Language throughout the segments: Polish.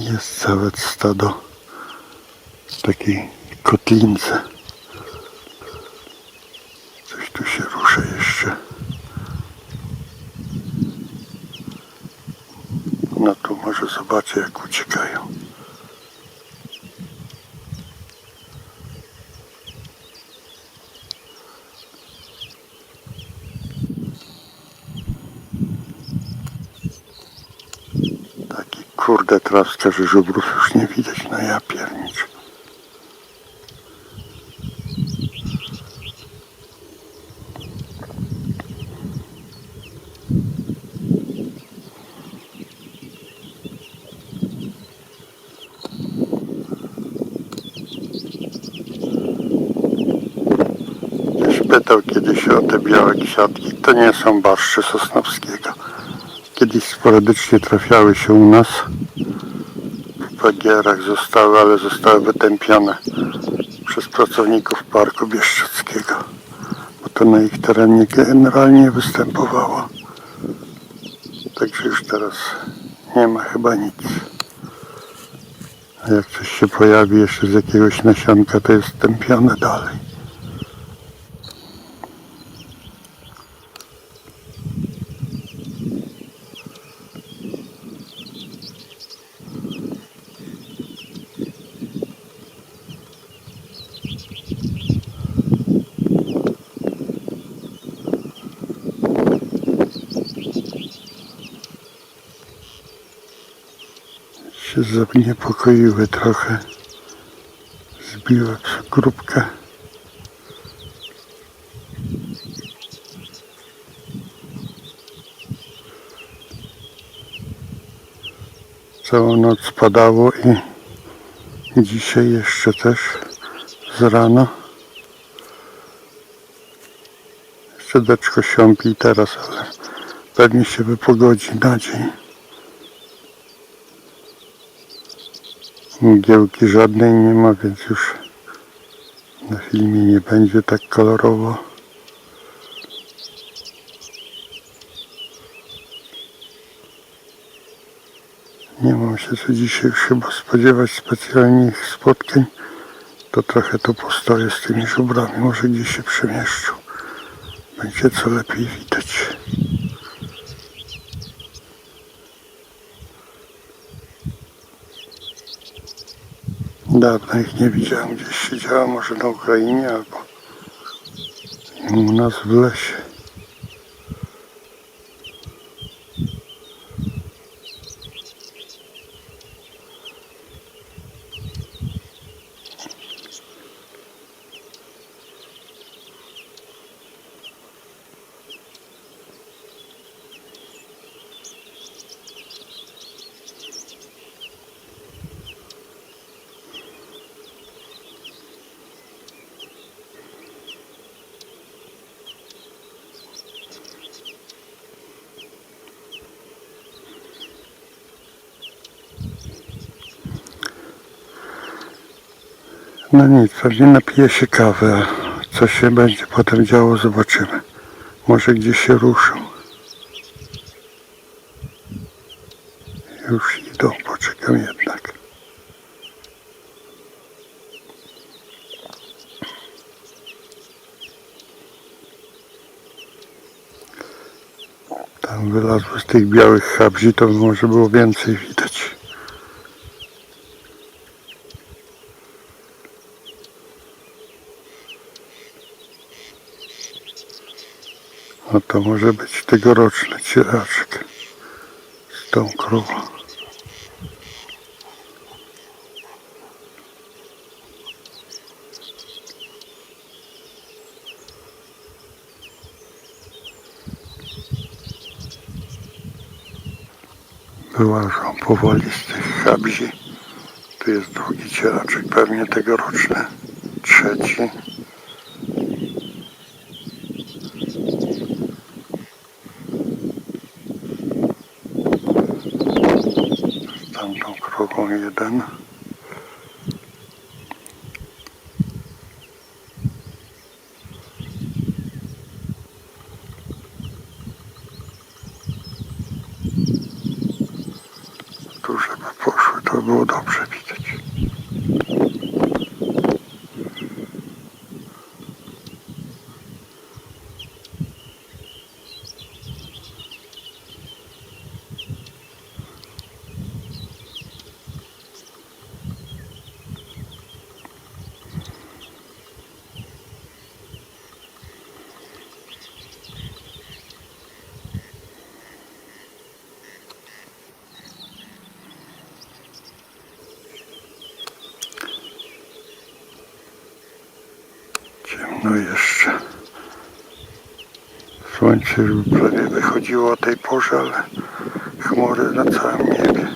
Jest całe stado w takiej kotlince. Coś tu się rusza jeszcze. No tu może zobaczę jak uciekają. Taki kurde trawska, że żubrów już nie widać. No ja piernicz. Ktoś pytał kiedyś o te białe kwiatki. To nie są barszcze Sosnowskiego. Kiedyś sporadycznie trafiały się u nas. W bagierach zostały, ale zostały wytępione przez pracowników Parku Bieszczadzkiego. Bo to na ich terenie generalnie występowało. Także już teraz nie ma chyba nic. A jak coś się pojawi jeszcze z jakiegoś nasionka, to jest tępione dalej. Się zaniepokoiły trochę. Zbiła grupkę. Całą noc padało i dzisiaj jeszcze też z rana. Jeszcze deczko siąpi teraz, ale pewnie się wypogodzi na dzień. Mgiełki żadnej nie ma, więc już na filmie nie będzie tak kolorowo. Nie mam się co dzisiaj chyba spodziewać specjalnych spotkań. To trochę to postoję z tymi żubrami. Może gdzieś się przemieszczą. Będzie co lepiej widać. Dawno ich nie widziałem, gdzieś siedziała, może na Ukrainie albo u nas w lesie. No nic, pewnie napiję się kawy, a co się będzie potem działo, zobaczymy. Może gdzieś się ruszą. Już idą, poczekam jednak. Tam wylazły z tych białych chabzi, to może było więcej widać. No to może być tegoroczny cielaczek z tą krową. Wyłażą powoli z tych chabzi. Tu jest drugi cielaczek, pewnie tegoroczny. Trzeci. z tamtą krową jeden. Tu żeby poszły to było dobrze widać. Ciemno jeszcze. Słońce już prawie wychodziło o tej porze, ale chmury na całym niebie.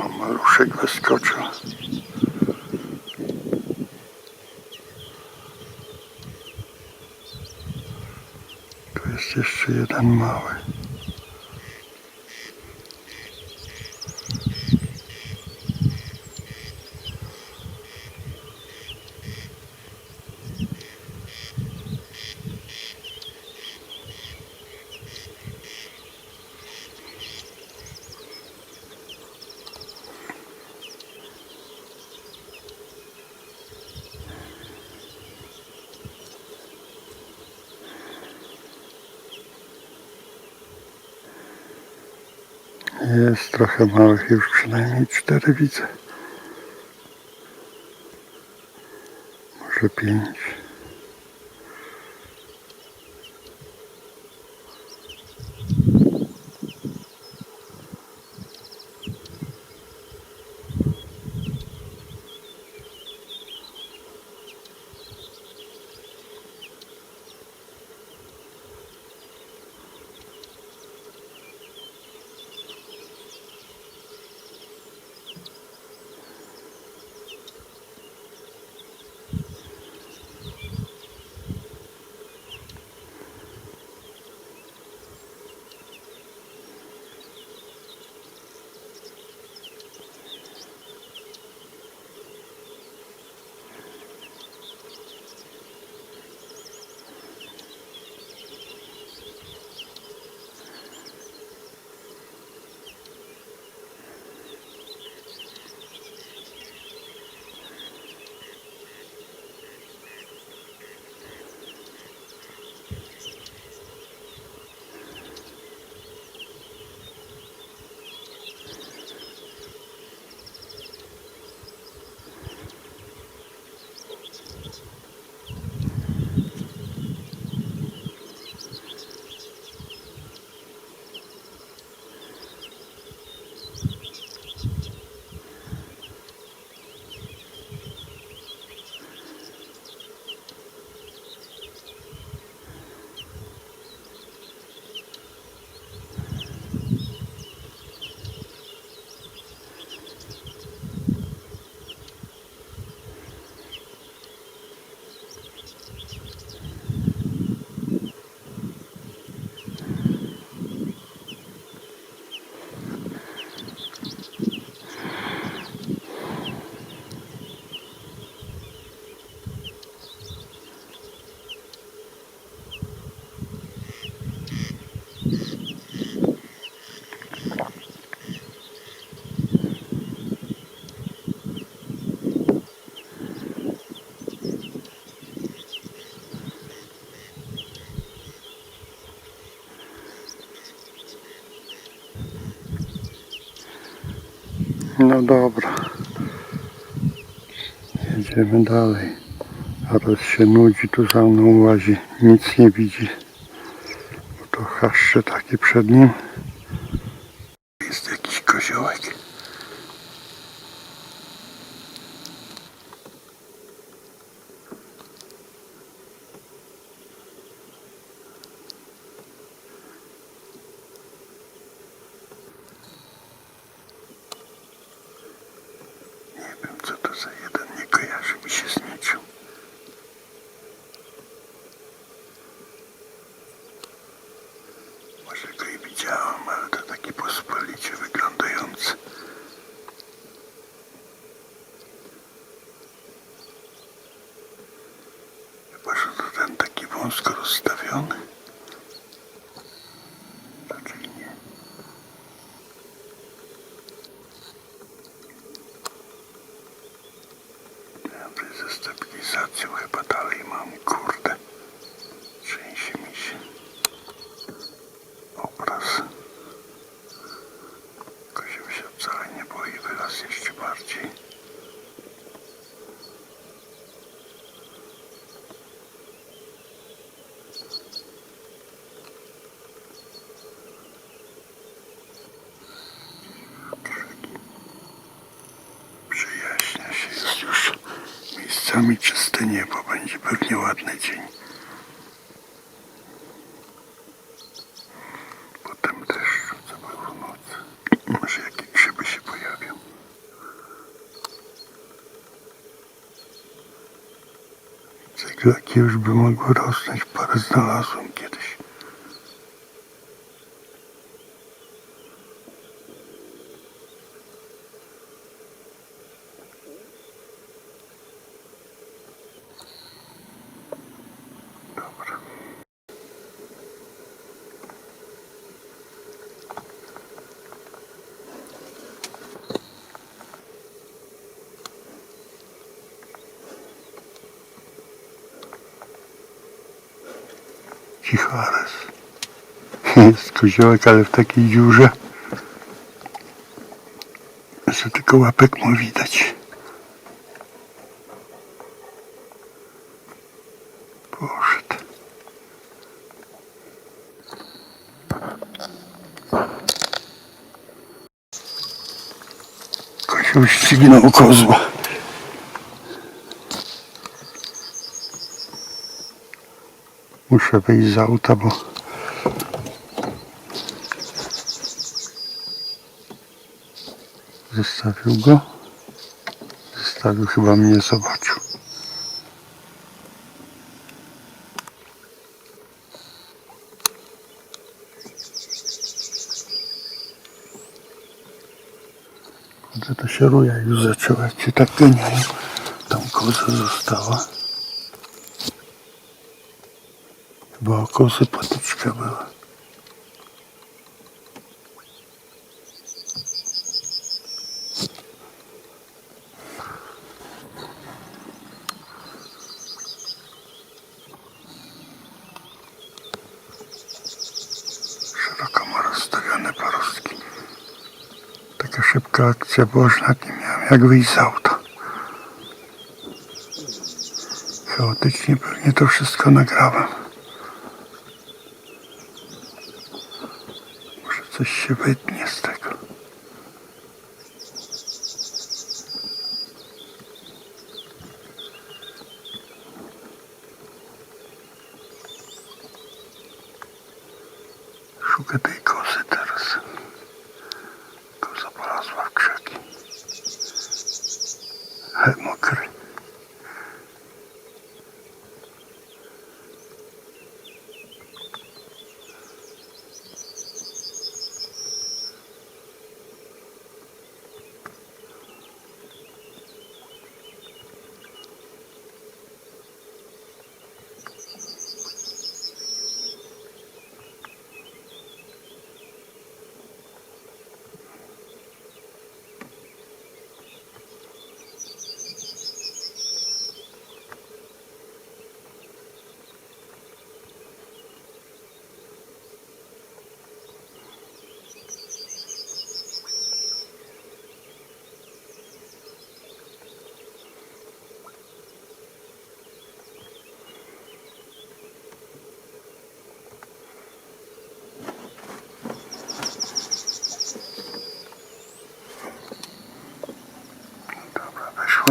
O, maluszek wyskoczył. Tu jest jeszcze jeden mały. Jest trochę małych, już przynajmniej cztery widzę. Może pięć. No dobra. Jedziemy dalej. Aros się nudzi, tu za mną łazi. Nic nie widzi. Bo to haszczy taki przed nim. Jest jakiś koziołek. Nie wiem co to za jeden, nie kojarzy mi się z niczym. Może go i ale to taki pospolicie wyglądający. tutaj ze stabilizacją chyba dalej mam, kurde. Trzęsie mi się obraz. Kozioł się wcale nie boi, wyraz jeszcze bardziej. Przejaśnia się, jest już miejscami czyste niebo, będzie pewnie ładny dzień. Potem deszcz, co było w nocy. Może jakieś grzyby się pojawią. Ceglaki już by mogły rosnąć, parę znalazłem kiedyś. Dobra. Cichares. Jest koziołek, ale w takiej dziurze, że tylko łapek mu widać. Poszedł. Kozioł ścignął kozła. Muszę wyjść z auta, bo zostawił go. Zostawił, chyba mnie zobaczył. Kurde, to się ruja już zaczęła, się tak ganiają. Tam koza została. Chyba o kozy patyczka była. Szeroko rozstawione. Taka szybka akcja, bo już nad nie miałem jak wyjść z auta. Chaotycznie pewnie to wszystko nagrałem. Coś się wytnie z tego. Szuka tej kozy teraz. Koza polazła w krzaki.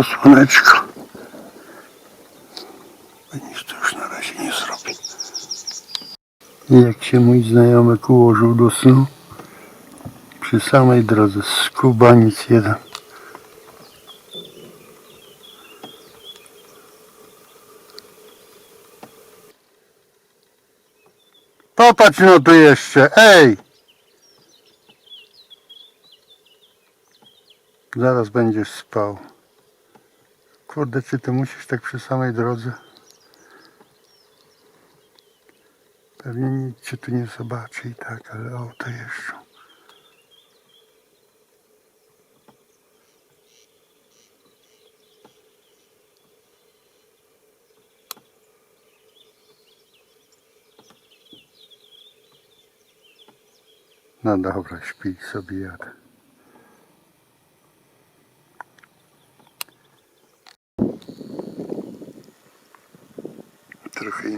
Weszło słoneczko. Nic to już na razie nie zrobi. Jak się mój znajomy ułożył do snu, przy samej drodze, skubaniec jeden. Popatrz no tu jeszcze, ej! Zaraz będziesz spał. Kurde, czy ty musisz tak przy samej drodze? Pewnie nic cię tu nie zobaczy i tak, ale o, to jeszcze. No dobra, śpi sobie jadę.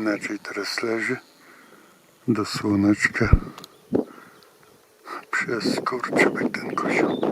Inaczej teraz leży. Do słoneczka. Przez skurczybyk ten kozioł.